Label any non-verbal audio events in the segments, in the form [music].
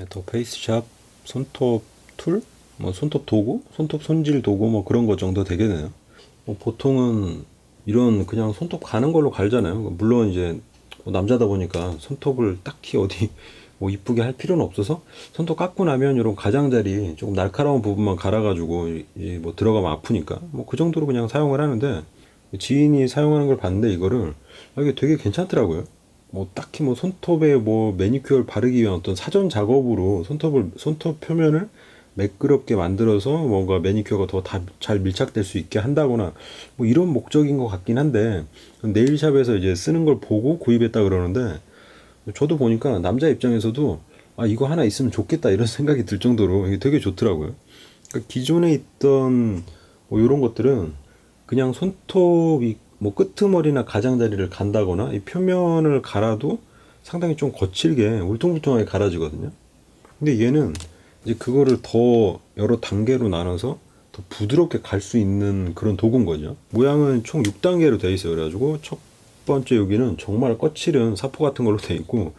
네, 더 페이스샵 손톱 툴, 뭐 손톱 도구, 손톱 손질 도구 뭐 그런 거 정도 되겠네요. 뭐 보통은 이런 그냥 손톱 가는 걸로 갈잖아요. 물론 이제 뭐 남자다 보니까 손톱을 딱히 어디 [laughs] 뭐 이쁘게 할 필요는 없어서 손톱 깎고 나면 이런 가장자리 조금 날카로운 부분만 갈아가지고 이제 뭐 들어가면 아프니까 뭐 그 정도로 그냥 사용을 하는데 지인이 사용하는 걸 봤는데 이거를 아, 이게 되게 괜찮더라고요. 뭐 딱히 뭐 손톱에 뭐 매니큐어를 바르기 위한 어떤 사전 작업으로 손톱을 손톱 표면을 매끄럽게 만들어서 뭔가 매니큐어가 더 잘 밀착될 수 있게 한다거나 뭐 이런 목적인 것 같긴 한데 네일샵에서 이제 쓰는 걸 보고 구입했다 그러는데 저도 보니까 남자 입장에서도 아 이거 하나 있으면 좋겠다 이런 [laughs] 생각이 들 정도로 이게 되게 좋더라고요. 그러니까 기존에 있던 뭐 이런 것들은 그냥 손톱이 뭐 끄트머리나 가장자리를 간다거나 이 표면을 갈아도 상당히 좀 거칠게 울퉁불퉁하게 갈아지거든요. 근데 얘는 이제 그거를 더 여러 단계로 나눠서 더 부드럽게 갈 수 있는 그런 도구인 거죠. 모양은 총 6단계로 되어 있어요. 그래가지고 첫 번째 여기는 정말 거칠은 사포 같은 걸로 되어 있고,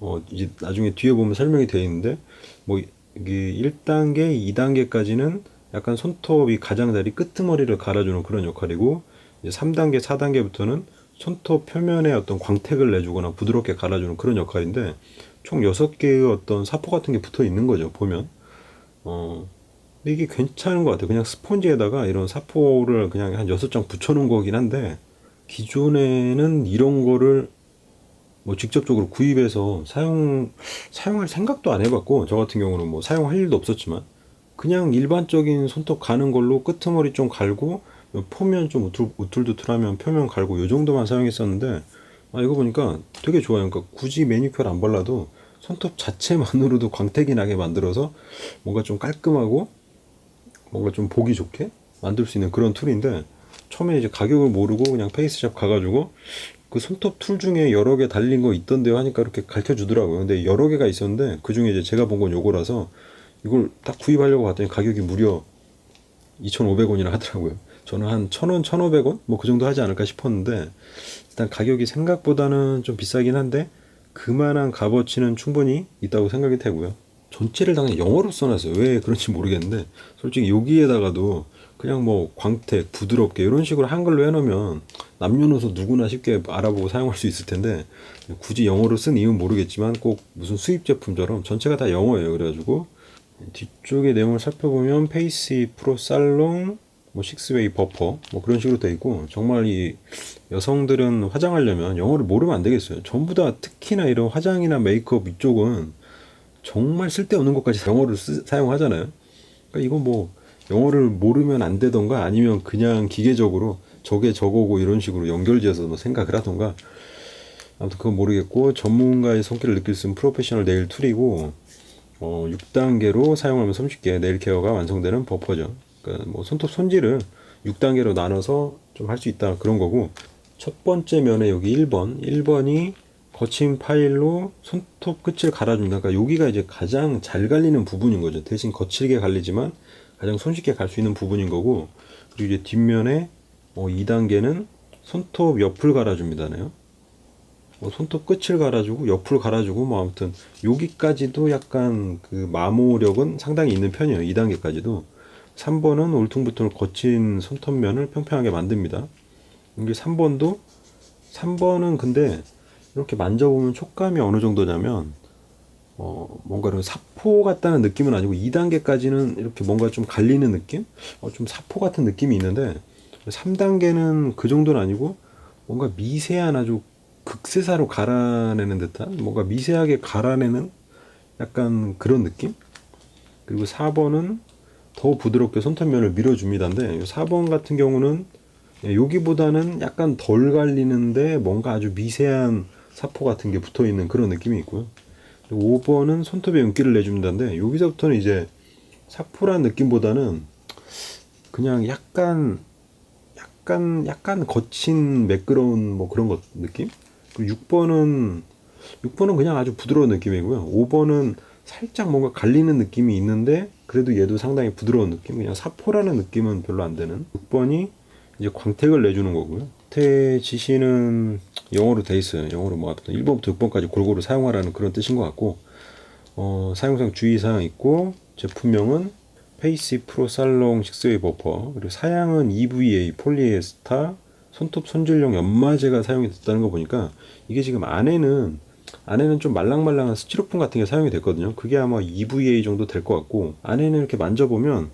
어, 이제 나중에 뒤에 보면 설명이 되어 있는데, 뭐, 이게 1단계, 2단계까지는 약간 손톱이 가장자리 끄트머리를 갈아주는 그런 역할이고, 이제 3단계, 4단계부터는 손톱 표면에 어떤 광택을 내주거나 부드럽게 갈아주는 그런 역할인데, 총 6개의 어떤 사포 같은 게 붙어 있는 거죠, 보면. 어, 이게 괜찮은 것 같아요. 그냥 스펀지에다가 이런 사포를 그냥 한 6장 붙여놓은 거긴 한데, 기존에는 이런 거를 뭐 직접적으로 구입해서 사용, 사용할 생각도 안 해봤고, 저 같은 경우는 뭐 사용할 일도 없었지만, 그냥 일반적인 손톱 가는 걸로 끄트머리 좀 갈고, 표면 좀 우툴, 우툴두툴하면 표면 갈고, 요 정도만 사용했었는데, 아, 이거 보니까 되게 좋아요. 그러니까 굳이 매니큐어를 안 발라도 손톱 자체만으로도 광택이 나게 만들어서 뭔가 좀 깔끔하고 뭔가 좀 보기 좋게 만들 수 있는 그런 툴인데 처음에 이제 가격을 모르고 그냥 페이스샵 가가지고 그 손톱 툴 중에 여러 개 달린 거 있던데요 하니까 이렇게 가르쳐 주더라고요. 근데 여러 개가 있었는데 그 중에 이제 제가 본 건 요거라서 이걸 딱 구입하려고 봤더니 가격이 무려 2,500원이나 하더라고요. 저는 한 1,000원, 1,500원? 뭐 그 정도 하지 않을까 싶었는데 일단 가격이 생각보다는 좀 비싸긴 한데 그만한 값어치는 충분히 있다고 생각이 되고요. 전체를 다 그냥 영어로 써놨어요. 왜 그런지 모르겠는데 솔직히 여기에다가도 그냥 뭐 광택, 부드럽게 이런 식으로 한글로 해놓으면 남녀노소 누구나 쉽게 알아보고 사용할 수 있을 텐데 굳이 영어로 쓴 이유는 모르겠지만 꼭 무슨 수입 제품처럼 전체가 다 영어예요. 그래가지고 뒤쪽의 내용을 살펴보면 페이스 프로 살롱 뭐 식스웨이 버퍼 뭐 그런 식으로 돼 있고 정말 이 여성들은 화장하려면 영어를 모르면 안 되겠어요. 전부 다 특히나 이런 화장이나 메이크업 이쪽은 정말 쓸데없는 것까지 영어를 쓰, 사용하잖아요. 그러니까 이거 뭐 영어를 모르면 안 되던가 아니면 그냥 기계적으로 저게 저거고 이런 식으로 연결지어서 뭐 생각을 하던가 아무튼 그건 모르겠고 전문가의 손길을 느낄 수 있는 프로페셔널 네일 툴이고 어, 6단계로 사용하면 손쉽게 네일 케어가 완성되는 버퍼죠. 그러니까 뭐 손톱 손질을 6단계로 나눠서 좀 할 수 있다 그런 거고 첫 번째 면에 여기 1번. 1번이 거친 파일로 손톱 끝을 갈아준다. 그러니까 여기가 이제 가장 잘 갈리는 부분인 거죠. 대신 거칠게 갈리지만 가장 손쉽게 갈 수 있는 부분인 거고 그리고 이제 뒷면에 어, 2단계는 손톱 옆을 갈아줍니다네요. 뭐 손톱 끝을 갈아주고 옆을 갈아주고 뭐 아무튼 여기까지도 약간 그 마모력은 상당히 있는 편이에요. 2단계까지도 3번은 울퉁불퉁 거친 손톱면을 평평하게 만듭니다. 이게 3번도 3번은 근데 이렇게 만져보면 촉감이 어느 정도냐면 어 뭔가 이런 사포 같다는 느낌은 아니고 2단계까지는 이렇게 뭔가 좀 갈리는 느낌? 어 좀 사포 같은 느낌이 있는데 3단계는 그 정도는 아니고 뭔가 미세한 아주 극세사로 갈아내는 듯한 뭔가 미세하게 갈아내는 약간 그런 느낌? 그리고 4번은 더 부드럽게 손톱면을 밀어줍니다인데 4번 같은 경우는 여기보다는 약간 덜 갈리는데 뭔가 아주 미세한 사포 같은 게 붙어 있는 그런 느낌이 있고요. 5번은 손톱에 윤기를 내줍니다인데 여기서부터는 이제 사포란 느낌보다는 그냥 약간 약간 약간 거친 매끄러운 뭐 그런 것 느낌? 그리고 6번은 6번은 그냥 아주 부드러운 느낌이고요. 5번은 살짝 뭔가 갈리는 느낌이 있는데 그래도 얘도 상당히 부드러운 느낌? 그냥 사포라는 느낌은 별로 안 되는. 6번이 이제 광택을 내주는 거고요. 태 지시는 영어로 돼 있어요. 영어로 뭐 1번부터 6번까지 골고루 사용하라는 그런 뜻인 것 같고 어, 사용상 주의사항 있고 제품명은 페이시 프로 살롱 6웨이 버퍼. 그리고 사양은 EVA 폴리에스타 손톱 손질용 연마제가 사용이 됐다는 거 보니까 이게 지금 안에는 안에는 좀 말랑말랑한 스티로폼 같은 게 사용이 됐거든요. 그게 아마 EVA 정도 될 것 같고 안에는 이렇게 만져보면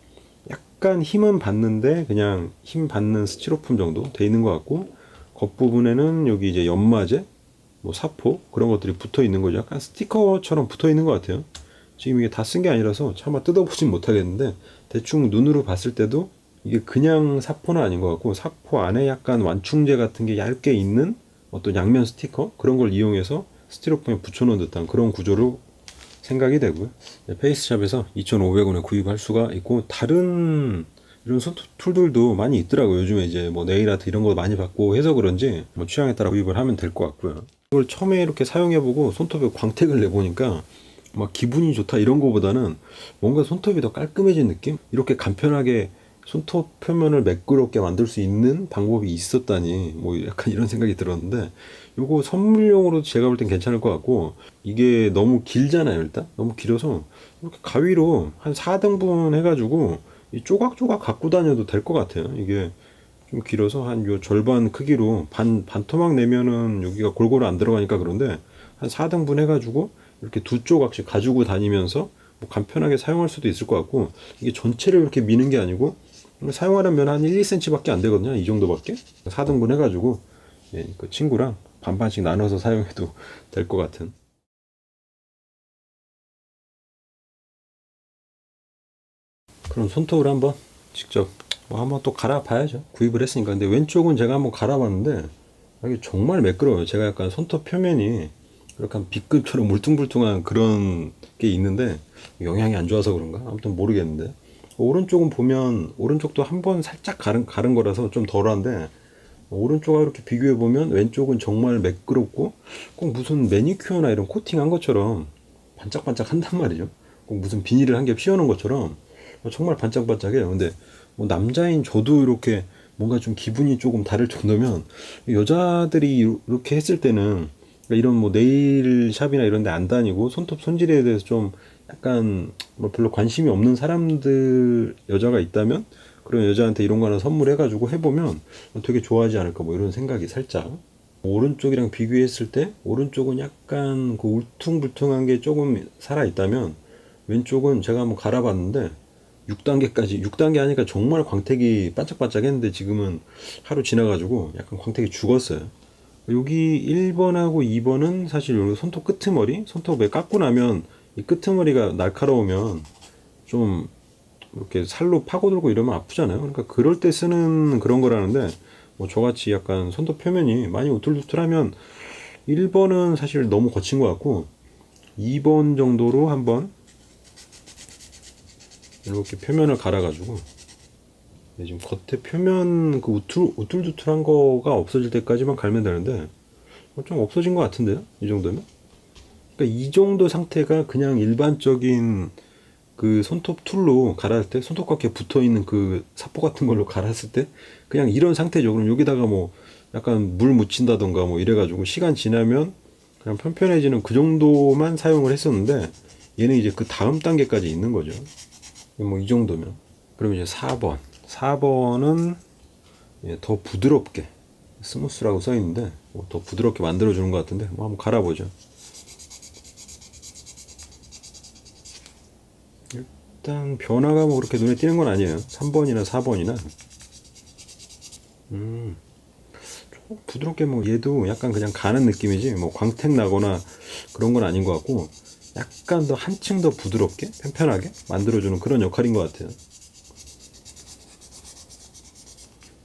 약간 힘은 받는데 그냥 힘 받는 스티로폼 정도 돼 있는 것 같고 겉부분에는 여기 이제 연마제 뭐 사포 그런 것들이 붙어 있는 거죠. 약간 스티커처럼 붙어 있는 것 같아요. 지금 이게 다 쓴 게 아니라서 차마 뜯어보진 못하겠는데 대충 눈으로 봤을 때도 이게 그냥 사포는 아닌 것 같고 사포 안에 약간 완충제 같은 게 얇게 있는 어떤 양면 스티커 그런 걸 이용해서 스티로폼에 붙여놓은 듯한 그런 구조로 생각이 되고요. 네, 페이스샵에서 2,500원에 구입할 수가 있고 다른 이런 툴들도 많이 있더라고요. 요즘에 이제 뭐 네일 아트 이런 거 많이 받고 해서 그런지 뭐 취향에 따라 구입을 하면 될 것 같고요. 이걸 처음에 이렇게 사용해보고 손톱에 광택을 내보니까 막 기분이 좋다 이런 거보다는 뭔가 손톱이 더 깔끔해진 느낌? 이렇게 간편하게 손톱 표면을 매끄럽게 만들 수 있는 방법이 있었다니 뭐 약간 이런 생각이 들었는데 요거 선물용으로 제가 볼 땐 괜찮을 것 같고 이게 너무 길잖아요 일단. 너무 길어서 이렇게 가위로 한 4등분 해가지고 이 조각조각 갖고 다녀도 될 것 같아요. 이게 좀 길어서 한 요 절반 크기로 반 반토막 내면은 여기가 골고루 안 들어가니까 그런데 한 4등분 해가지고 이렇게 두 조각씩 가지고 다니면서 뭐 간편하게 사용할 수도 있을 것 같고 이게 전체를 이렇게 미는 게 아니고 사용하려면 한 1, 2cm밖에 안 되거든요. 이 정도밖에. 4등분 해가지고 예, 그 친구랑 반반씩 나눠서 사용해도 [laughs] 될 것 같은. 그럼 손톱을 한번 직접 뭐 한번 또 갈아봐야죠. 구입을 했으니까. 근데 왼쪽은 제가 한번 갈아봤는데 이게 정말 매끄러워요. 제가 약간 손톱 표면이 약간 B급처럼 물퉁물퉁한 그런 게 있는데 영향이 안 좋아서 그런가? 아무튼 모르겠는데 오른쪽은 보면 오른쪽도 한 번 살짝 가른, 가른 거라서 좀 덜한데 오른쪽하고 이렇게 비교해 보면 왼쪽은 정말 매끄럽고 꼭 무슨 매니큐어나 이런 코팅한 것처럼 반짝반짝 한단 말이죠. 꼭 무슨 비닐을 한 개 씌워놓은 것처럼 정말 반짝반짝해요. 근데 뭐 남자인 저도 이렇게 뭔가 좀 기분이 조금 다를 정도면 여자들이 이렇게 했을 때는 그러니까 이런 뭐 네일 샵이나 이런 데 안 다니고 손톱 손질에 대해서 좀 약간 뭐 별로 관심이 없는 사람들 여자가 있다면 그런 여자한테 이런 거 하나 선물해가지고 해보면 되게 좋아하지 않을까 뭐 이런 생각이 살짝 오른쪽이랑 비교했을 때 오른쪽은 약간 그 울퉁불퉁한 게 조금 살아 있다면 왼쪽은 제가 한번 갈아봤는데 6단계까지 6단계 하니까 정말 광택이 반짝반짝 했는데 지금은 하루 지나가지고 약간 광택이 죽었어요. 여기 1번하고 2번은 사실 여기 손톱 끄트머리 손톱에 깎고 나면 이 끄트머리가 날카로우면 좀 이렇게 살로 파고들고 이러면 아프잖아요. 그러니까 그럴 때 쓰는 그런 거라는데 뭐 저같이 약간 손톱 표면이 많이 우툴우툴하면 1번은 사실 너무 거친 것 같고 2번 정도로 한번 이렇게 표면을 갈아가지고 네, 지금 겉에 표면 그 우툴 우툴두툴한 거가 없어질 때까지만 갈면 되는데 어, 좀 없어진 것 같은데요? 이 정도면? 그러니까 이 정도 상태가 그냥 일반적인 그 손톱 툴로 갈았을 때 손톱깎이에 붙어 있는 그 사포 같은 걸로 갈았을 때 그냥 이런 상태죠. 그럼 여기다가 뭐 약간 물 묻힌다던가 뭐 이래가지고 시간 지나면 그냥 편편해지는 그 정도만 사용을 했었는데 얘는 이제 그 다음 단계까지 있는 거죠. 뭐 이 정도면. 그럼 이제 4번. 4번은 예, 더 부드럽게 스무스라고 써 있는데 뭐더 부드럽게 만들어 주는 것 같은데 뭐 한번 갈아보죠. 일단 변화가 뭐 그렇게 눈에 띄는 건 아니에요. 3번이나 4번이나 음, 조금 부드럽게 뭐 얘도 약간 그냥 가는 느낌이지 뭐 광택 나거나 그런 건 아닌 것 같고 약간 더 한층 더 부드럽게 편편하게 만들어주는 그런 역할인 것 같아요.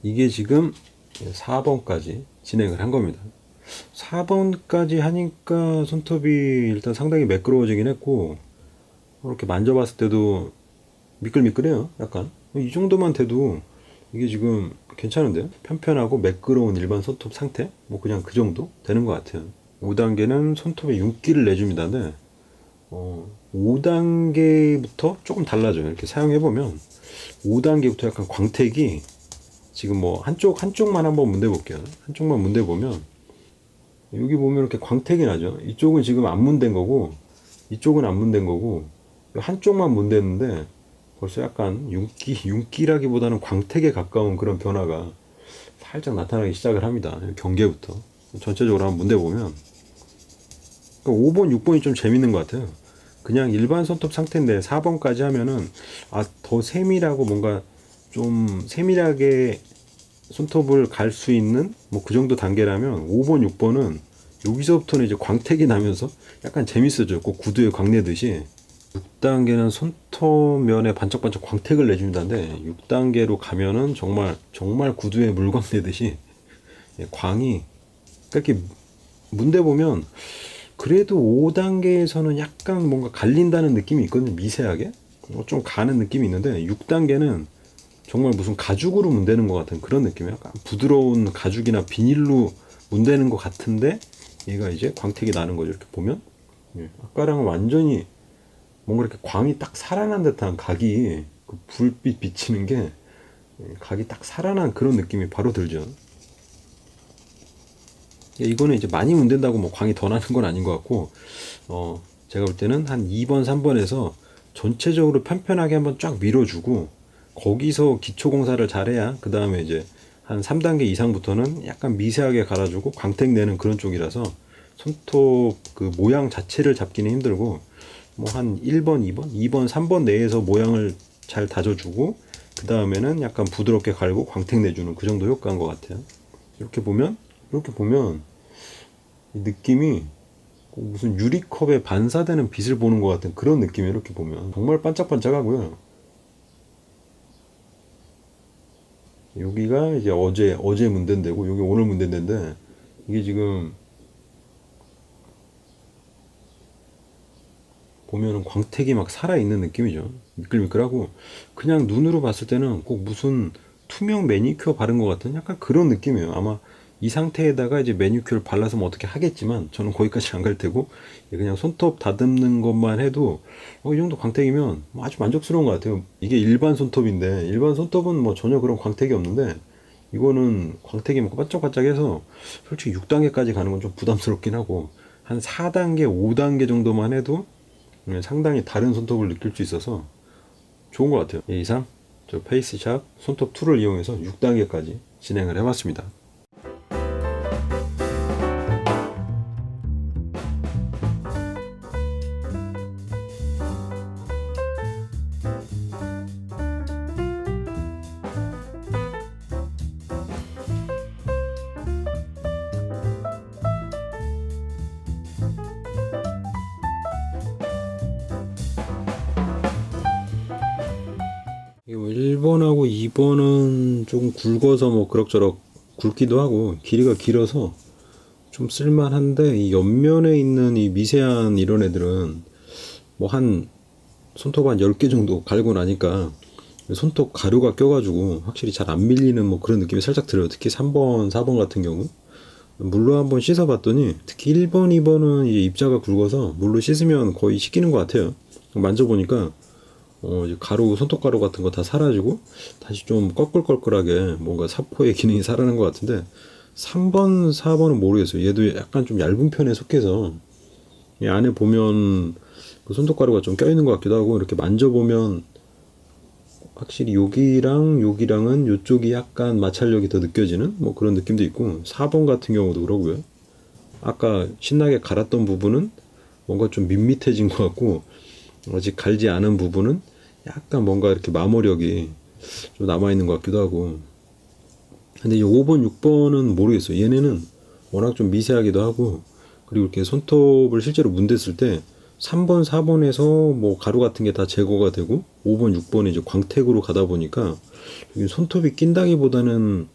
이게 지금 4번까지 진행을 한 겁니다. 4번까지 하니까 손톱이 일단 상당히 매끄러워지긴 했고 이렇게 만져봤을 때도 미끌미끌해요. 약간 이 정도만 돼도 이게 지금 괜찮은데요? 편편하고 매끄러운 일반 손톱 상태? 뭐 그냥 그 정도 되는 것 같아요. 5단계는 손톱에 윤기를 내줍니다. 네. 어, 5단계부터 조금 달라져요. 이렇게 사용해보면 5단계부터 약간 광택이 지금 뭐 한쪽 한쪽만 한번 문대 볼게요. 한쪽만 문대 보면 여기 보면 이렇게 광택이 나죠. 이쪽은 지금 안 문댄 거고 이쪽은 안 문댄 거고 한쪽만 문댔는데 벌써 약간 윤기 윤기라기보다는 광택에 가까운 그런 변화가 살짝 나타나기 시작을 합니다. 경계부터 전체적으로 한번 문대 보면 5번, 6번이 좀 재밌는 것 같아요. 그냥 일반 손톱 상태인데 4번까지 하면은 아 더 세밀하고 뭔가 좀 세밀하게 손톱을 갈 수 있는 뭐 그 정도 단계라면 5번, 6번은 여기서부터는 이제 광택이 나면서 약간 재밌어져요. 꼭 구두에 광내듯이 6단계는 손톱면에 반짝반짝 광택을 내준다는데 6단계로 가면은 정말 정말 구두에 물광 내듯이 [laughs] 예, 광이 그렇게 문대 보면 그래도 5단계에서는 약간 뭔가 갈린다는 느낌이 있거든요. 미세하게 어, 좀 가는 느낌이 있는데 6단계는 정말 무슨 가죽으로 문대는 것 같은 그런 느낌이에요. 약간 부드러운 가죽이나 비닐로 문대는 것 같은데 얘가 이제 광택이 나는 거죠. 이렇게 보면 예, 아까랑은 완전히 뭔가 이렇게 광이 딱 살아난 듯한 각이 그 불빛 비치는 게 예, 각이 딱 살아난 그런 느낌이 바로 들죠. 예, 이거는 이제 많이 문댄다고 뭐 광이 더 나는 건 아닌 것 같고 어 제가 볼 때는 한 2번 3번에서 전체적으로 편편하게 한번 쫙 밀어주고 거기서 기초 공사를 잘해야 그 다음에 이제 한 3단계 이상부터는 약간 미세하게 갈아주고 광택 내는 그런 쪽이라서 손톱 그 모양 자체를 잡기는 힘들고 뭐 한 1번, 2번, 2번, 3번 내에서 모양을 잘 다져주고 그 다음에는 약간 부드럽게 갈고 광택 내주는 그 정도 효과인 것 같아요. 이렇게 보면 이렇게 보면 이 느낌이 꼭 무슨 유리컵에 반사되는 빛을 보는 것 같은 그런 느낌이 이렇게 보면 정말 반짝반짝하고요. 여기가 이제 어제 어제 문댄데고 여기 오늘 문댄데인데 이게 지금 보면은 광택이 막 살아있는 느낌이죠. 미끌미끌하고 그냥 눈으로 봤을 때는 꼭 무슨 투명 매니큐어 바른 것 같은 약간 그런 느낌이에요. 아마 이 상태에다가 이제 매니큐어를 발라서 뭐 어떻게 하겠지만 저는 거기까지 안 갈 테고 그냥 손톱 다듬는 것만 해도 어, 이 정도 광택이면 뭐 아주 만족스러운 것 같아요. 이게 일반 손톱인데 일반 손톱은 뭐 전혀 그런 광택이 없는데 이거는 광택이 막 반짝반짝해서 솔직히 6단계까지 가는 건 좀 부담스럽긴 하고 한 4단계, 5단계 정도만 해도 네, 상당히 다른 손톱을 느낄 수 있어서 좋은 것 같아요. 이 이상 저 페이스샵 손톱 툴을 이용해서 6단계까지 진행을 해봤습니다. 1번하고 2번은 조금 굵어서 뭐 그럭저럭 굵기도 하고 길이가 길어서 좀 쓸만한데 이 옆면에 있는 이 미세한 이런 애들은 뭐 한 손톱 한 10개 정도 갈고 나니까 손톱 가루가 껴가지고 확실히 잘 안 밀리는 뭐 그런 느낌이 살짝 들어요. 특히 3번, 4번 같은 경우. 물로 한번 씻어봤더니 특히 1번, 2번은 이제 입자가 굵어서 물로 씻으면 거의 씻기는 것 같아요. 만져보니까 어, 가루, 손톱 가루 같은 거 다 사라지고 다시 좀 꺼끌꺼끌하게 뭔가 사포의 기능이 살아난 것 같은데 3번, 4번은 모르겠어요. 얘도 약간 좀 얇은 편에 속해서 이 안에 보면 그 손톱 가루가 좀 껴있는 것 같기도 하고 이렇게 만져보면 확실히 여기랑 여기랑은 이쪽이 약간 마찰력이 더 느껴지는 뭐 그런 느낌도 있고 4번 같은 경우도 그러고요. 아까 신나게 갈았던 부분은 뭔가 좀 밋밋해진 것 같고 아직 갈지 않은 부분은 약간 뭔가 이렇게 마모력이 좀 남아있는 것 같기도 하고 근데 이 5번, 6번은 모르겠어요. 얘네는 워낙 좀 미세하기도 하고 그리고 이렇게 손톱을 실제로 문댔을 때 3번, 4번에서 뭐 가루 같은 게 다 제거가 되고 5번, 6번이 이제 광택으로 가다 보니까 손톱이 낀다기보다는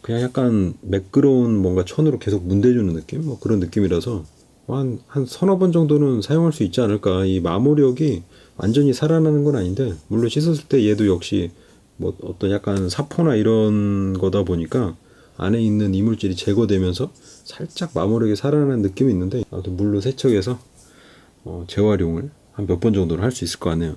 그냥 약간 매끄러운 뭔가 천으로 계속 문대주는 느낌? 뭐 그런 느낌이라서 한, 한 서너 번 정도는 사용할 수 있지 않을까. 이 마모력이 완전히 살아나는 건 아닌데, 물론 씻었을 때 얘도 역시 뭐 어떤 약간 사포나 이런 거다 보니까 안에 있는 이물질이 제거되면서 살짝 마모력이 살아나는 느낌이 있는데, 아무튼 물로 세척해서 어, 재활용을 한 몇 번 정도는 할 수 있을 것 같네요.